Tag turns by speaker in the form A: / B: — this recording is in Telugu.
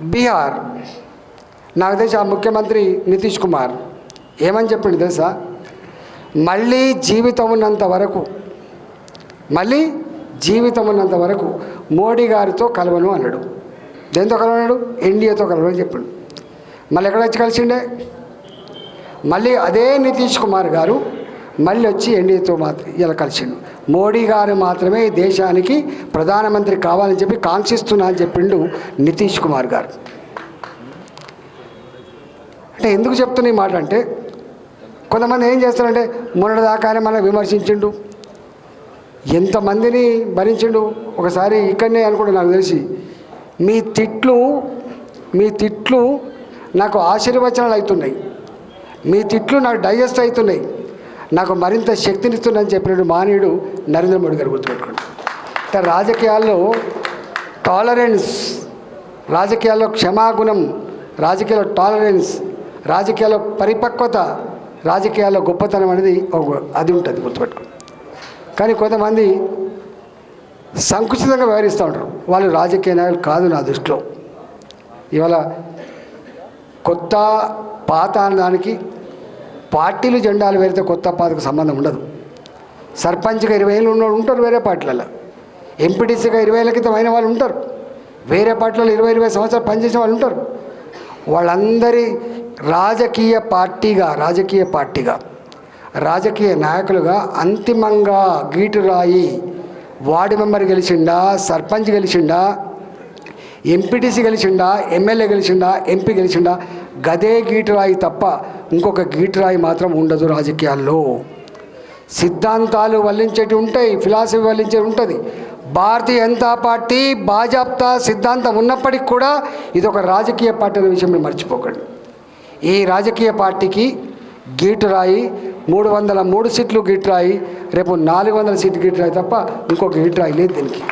A: బీహార్. నాకు తెలిసి ఆ ముఖ్యమంత్రి నితీష్ కుమార్. ఏమని చెప్పిండు తెలుసా? మళ్ళీ జీవితం ఉన్నంత వరకు మళ్ళీ జీవితం ఉన్నంత వరకు మోడీ గారితో కలవను అన్నాడు. దేంతో కలవన్నాడు ఎన్డీఏతో కలవని చెప్పాడు. మళ్ళీ ఎక్కడ వచ్చి కలిసిండే? మళ్ళీ అదే నితీష్ కుమార్ గారు మళ్ళీ వచ్చి ఎన్డీఏతో మాత్రం ఇలా కలిసిండు. మోడీ గారు మాత్రమే దేశానికి ప్రధానమంత్రి కావాలని చెప్పి కాంక్షిస్తున్నా అని చెప్పిండు నితీష్ కుమార్ గారు. అంటే ఎందుకు చెప్తున్న ఈ మాట అంటే కొంతమంది ఏం చేస్తారంటే మొన్నటిదాకానే మనం విమర్శించిండు. ఎంతమందిని భరించిండు? ఒకసారి ఇక్కడనే అనుకుంటా నాకు తెలిసి. మీ తిట్లు మీ తిట్లు నాకు ఆశీర్వచనాలు అవుతున్నాయి. మీ తిట్లు నాకు డైజెస్ట్ అవుతున్నాయి. నాకు మరింత శక్తినిస్తుందని చెప్పినట్టు మానవుడు నరేంద్ర మోడీ గారు గుర్తుపెట్టుకోండి తన రాజకీయాల్లో టాలరెన్స్ రాజకీయాల్లో క్షమాగుణం రాజకీయాల్లో టాలరెన్స్ రాజకీయాల్లో పరిపక్వత రాజకీయాల్లో గొప్పతనం అనేది ఒక అది ఉంటుంది గుర్తుపెట్టుకోండి కానీ కొంతమంది సంకుచితంగా వ్యవహరిస్తూ ఉంటారు. వాళ్ళు రాజకీయ నాయకులు కాదు నా దృష్టిలో. ఇవాళ కొత్త పాత దానికి పార్టీలు జెండాలు వేరితే కొత్త పాతకు సంబంధం ఉండదు. సర్పంచ్గా ఇరవై ఏళ్ళు ఉన్నవాళ్ళు ఉంటారు వేరే పార్టీలలో ఎంపీటీసీగా ఇరవై ఏళ్ళ క్రితం అయిన వాళ్ళు ఉంటారు. వేరే పార్టీలలో ఇరవై ఇరవై సంవత్సరాలు పనిచేసిన వాళ్ళు ఉంటారు. వాళ్ళందరి రాజకీయ పార్టీగా రాజకీయ పార్టీగా రాజకీయ నాయకులుగా అంతిమంగా గీటు రాయి వార్డు మెంబర్ గెలిచిండా సర్పంచ్ గెలిచిండా ఎంపీటీసీ గెలిచిండా ఎమ్మెల్యే గెలిచిండా ఎంపీ గెలిచిండా గదే గీటరాయి తప్ప ఇంకొక గీటురాయి మాత్రం ఉండదు రాజకీయాల్లో. సిద్ధాంతాలు వల్లించేటి ఉంటాయి ఫిలాసఫీ వల్లించేది ఉంటుంది. భారతీయ జనతా పార్టీ భాజపా సిద్ధాంతం ఉన్నప్పటికీ కూడా ఇది ఒక రాజకీయ పార్టీ అనే విషయం మీరు మర్చిపోకండి. ఈ రాజకీయ పార్టీకి గీటురాయి మూడు వందల మూడు సీట్లు గీటురాయి రేపు నాలుగు వందల సీట్లు గీటురాయి తప్ప ఇంకొక గీటురాయి లేదు దీనికి.